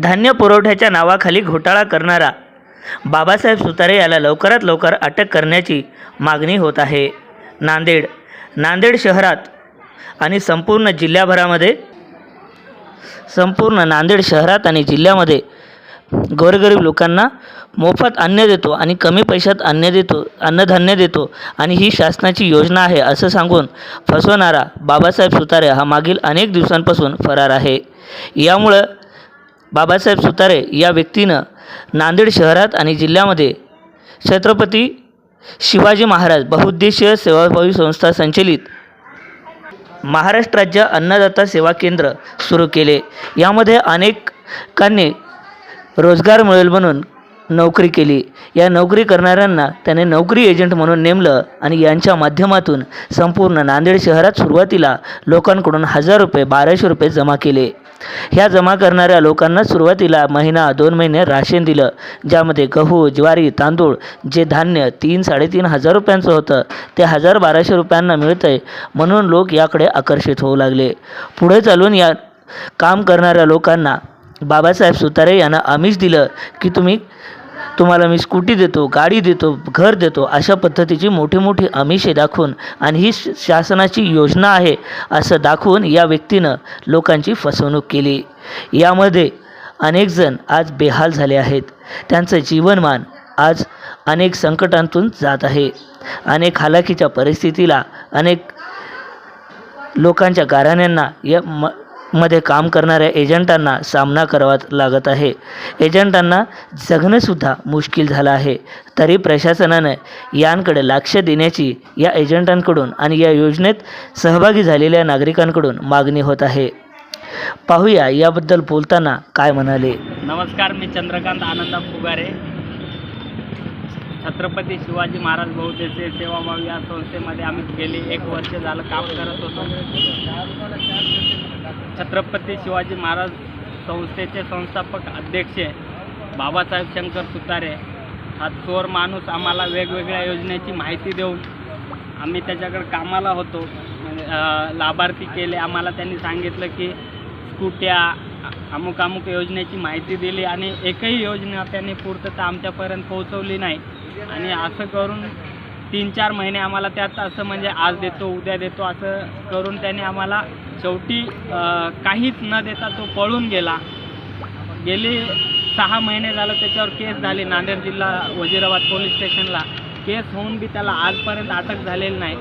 धान्य पुरवठ्याच्या नावाखाली घोटाळा करणारा बाबासाहेब सुतारे याला लवकरात लवकर अटक करण्याची मागणी होत आहे. नांदेड नांदेड शहरात आणि संपूर्ण जिल्ह्याभरामध्ये संपूर्ण नांदेड शहरात आणि जिल्ह्यामध्ये गोरगरीब लोकांना मोफत अन्न देतो आणि कमी पैशात अन्न देतो अन्नधान्य देतो आणि ही शासनाची योजना आहे असं सांगून फसवणारा बाबासाहेब सुतारे हा मागील अनेक दिवसांपासून फरार आहे. यामुळं बाबासाहेब सुतारे या व्यक्तीनं नांदेड शहरात आणि जिल्ह्यामध्ये छत्रपती शिवाजी महाराज बहुउद्देशीय सेवाभावी संस्था संचलित महाराष्ट्र राज्य अन्नदाता सेवा केंद्र सुरू केले. यामध्ये अनेकांनी रोजगार मिळेल म्हणून नोकरी केली. या नोकरी करणाऱ्यांना त्याने नोकरी एजंट म्हणून नेमलं आणि यांच्या माध्यमातून संपूर्ण नांदेड शहरात सुरुवातीला लोकांकडून हजार रुपये बाराशे रुपये जमा केले. ह्या जमा करणाऱ्या लोकांना सुरुवातीला महिना दोन महिने राशन दिलं ज्यामध्ये गहू ज्वारी तांदूळ जे धान्य तीन साडेतीन हजार रुपयांचं होतं ते हजार बाराशे रुपयांना मिळतं आहे म्हणून लोक याकडे आकर्षित होऊ लागले. पुढे चालून या काम करणाऱ्या लोकांना बाबासाहेब सुतारे यांना आमिष दिलं की तुम्ही तुम्हाला मी स्कूटी देतो गाडी देतो घर देतो अशा पद्धतीची मोठी मोठी आमिषे दाखवून आणि ही श- शासनाची योजना आहे असं दाखवून या व्यक्तीनं लोकांची फसवणूक केली. यामध्ये अनेक जण आज बेहाल झाले आहेत. त्यांचं जीवनमान आज अनेक संकटांतून जात आहे. अनेक हालाकीच्या परिस्थितीला अनेक लोकांच्या गाराण्यांना या म मध्ये काम करणाऱ्या एजंटांना सामना करावा लागत आहे. एजंटांना जगणंसुद्धा मुश्किल झालं आहे. तरी प्रशासनानं यांकडे लक्ष देण्याची या एजंटांकडून आणि या योजनेत सहभागी झालेल्या नागरिकांकडून मागणी होत आहे. पाहूया याबद्दल बोलताना काय म्हणाले? नमस्कार मी चंद्रकांत आनंदा फुगारे. छत्रपती शिवाजी महाराज बहुतेचे सेवाभावी या संस्थेमध्ये आम्ही गेली एक वर्ष झालं काम करत होतो. छत्रपती शिवाजी महाराज संस्थेचे संस्थापक अध्यक्ष बाबासाहेब शंकर सुतारे. हा चोर माणूस आम्हाला वेगवेगळ्या योजनेची माहिती देऊन आम्ही त्याच्याकडे कामाला होतो. म्हणजे, लाभार्थी केले. आम्हाला त्यांनी सांगितलं की स्कूट्या अमुक अमुक योजनेची माहिती दिली आणि एकही योजना त्यांनी पूर्तता आमच्यापर्यंत पोहोचवली नाही. आणि असं करून तीन चार महिने आम्हाला त्यात असं म्हणजे आज देतो उद्या देतो असं करून त्याने आम्हाला शेवटी काहीच न देता तो पळून गेला. गेले सहा महिने झालं त्याच्यावर केस झाली नांदेड जिल्हा वजिराबाद पोलीस स्टेशनला. केस होऊन बी त्याला आजपर्यंत अटक झालेली नाही.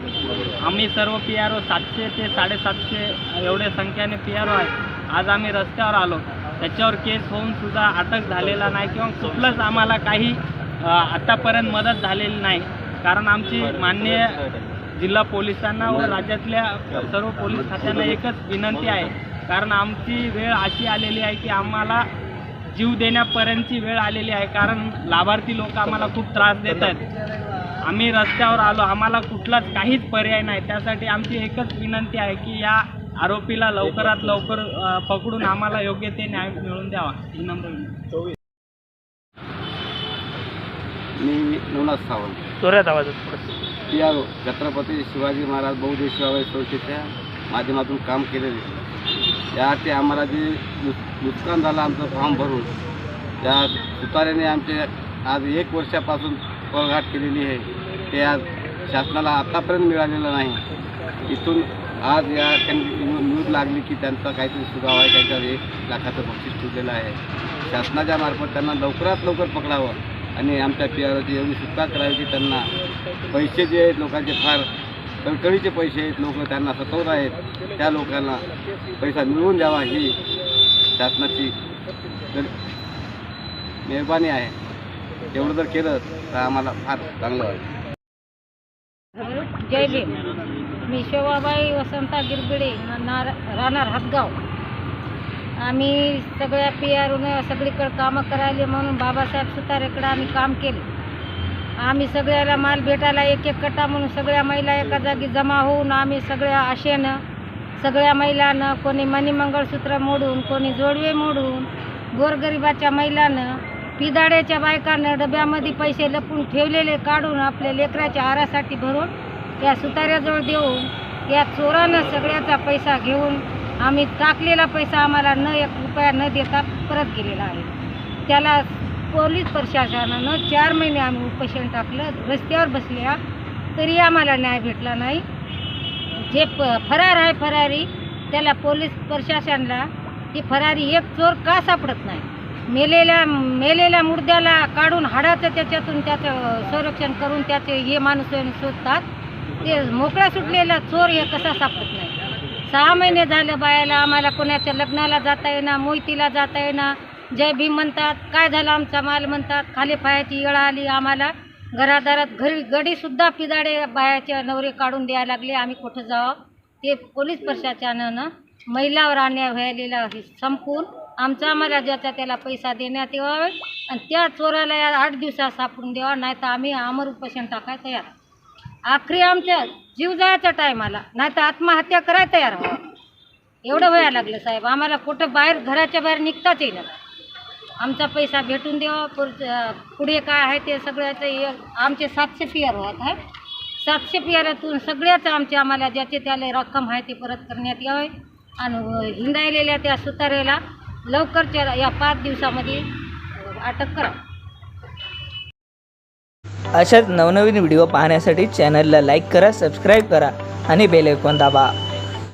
आम्ही सर्व पी आर ओ सातशे ते साडेसातशे एवढ्या संख्येने पी आर ओ आहेत आज आम्ही रस्त्यावर आलो. त्याच्यावर केस होऊन सुद्धा अटक झालेला नाही किंवा कुठलंच आम्हाला काही आत्तापर्यंत मदत झालेली नाही. कारण आमची माननीय जिल्हा पोलिसांना व राज्यातल्या सर्व पोलीस खात्यांना एकच विनंती आहे. कारण आमची वेळ अशी आलेली आहे की आम्हाला जीव देण्यापर्यंतची वेळ आलेली आहे. कारण लाभार्थी लोक आम्हाला खूप त्रास देत आहेत आम्ही रस्त्यावर आलो. आम्हाला कुठलाच काहीच पर्याय नाही. त्यासाठी आमची एकच विनंती आहे की या आरोपीला लवकरात लवकर पकडून आम्हाला योग्य ते न्याय मिळवून द्यावा. ही मी नवनाथ सावंत. जोरात आर ओ छत्रपती शिवाजी महाराज बहुदेशीय संस्थेच्या माध्यमातून काम केलेले. त्यासाठी आम्हाला जे नुक- नुकसान झालं आमचं फॉर्म भरून त्या सुतार्याने आमचे आज एक वर्षापासून पळघाट केलेली आहे. ते आज शासनाला आतापर्यंत मिळालेलं नाही. इथून आज या न्यूज लागली की त्यांचा काहीतरी सुगाव आहे त्याच्यावर एक लाखाचं बक्षीस ठेवलेलं आहे. शासनाच्या मार्फत त्यांना लवकरात लवकर पकडावं. आणि आमच्या पी आर एवढी सुटका करावी की त्यांना. पैसे जे आहेत लोकांचे फार कळकळीचे पैसे आहेत लोक त्यांना सतवत आहेत. त्या लोकांना पैसा मिळवून द्यावा ही शासनाची मेहरबानी आहे. एवढं जर केलं तर आम्हाला फार चांगलं वाटेल जय भीम. मी शोभाबाई वसंता गिरबिडे नार राहणार हातगाव. आम्ही सगळ्या पी आर सगळीकडे कामं करायले म्हणून बाबासाहेब सुतारेकडं आम्ही काम केले. आम्ही सगळ्याला माल भेटायला एक एक कट्टा म्हणून सगळ्या महिला एका जागी जमा होऊन आम्ही सगळ्या आशेनं सगळ्या महिलानं कोणी मणिमंगळसूत्र मोडून कोणी जोडवे मोडून गोरगरिबाच्या महिलानं पिदाड्याच्या बायकानं डब्यामध्ये पैसे लपून ठेवलेले काढून आपल्या लेकराच्या आरासाठी भरून त्या सुताऱ्याजवळ देऊन या चोरानं सगळ्याचा पैसा घेऊन आम्ही टाकलेला पैसा आम्हाला न एक रुपया न देता परत गेलेला आहे. त्याला पोलीस प्रशासनानं चार महिने आम्ही उपोषण टाकलं रस्त्यावर बसल्या तरी आम्हाला न्याय भेटला नाही. जे प फरार आहे फरारी त्याला पोलीस प्रशासनाला ती फरारी एक चोर का सापडत नाही? मेलेल्या मेलेल्या मुर्द्याला काढून हाडाचं त्याच्यातून त्याचं संरक्षण करून त्याचे हे माणूस शोधतात. ते मोकळा सुटलेला चोर हे कसा सापडत नाही? सहा महिने झालं बायाला आम्हाला कोणाच्या लग्नाला जाता येईना मोहितीला जाता येईना. जय भीम म्हणतात काय झालं आमचा माल? म्हणतात खाली पायाची येळ आली आम्हाला. घरादारात घरी गडीसुद्धा पिदाडे बायाचे नवरे काढून द्यायला लागले. आम्ही कुठं जावं? ते पोलीस प्रशासनानं महिलावर अन्याय व्हायलेला संपून आमचा आम्हाला ज्याचा त्याला पैसा देण्यात यावा आणि त्या चोराला या आठ दिवसात सापडून द्यावा. नाही तर आम्ही अमर उपोषण टाकाय तयार. आखरी आमच्या जीव जायचा टायमाला. नाही तर आत्महत्या कराय तयार व्हावं. एवढं व्हायला लागलं साहेब. आम्हाला कुठं बाहेर घराच्या बाहेर निघताच येईल आमचा पैसा भेटून द्यावा. पुढचं- पुढे काय आहे ते सगळ्याचं आमचे सातशे पियर होत आहे. सातशे पियारातून सगळ्याच आमचे आम्हाला ज्याचे त्याला रक्कम आहे ते परत करण्यात यावे. आणि हिंडायलेल्या त्या सुतारेला लवकरच्या या पाच दिवसामध्ये अटक करा. अशाच नवनवीन व्हिडिओ पाहण्यासाठी चॅनलला लाईक करा सबस्क्राईब करा आणि बेल आयकॉन दाबा.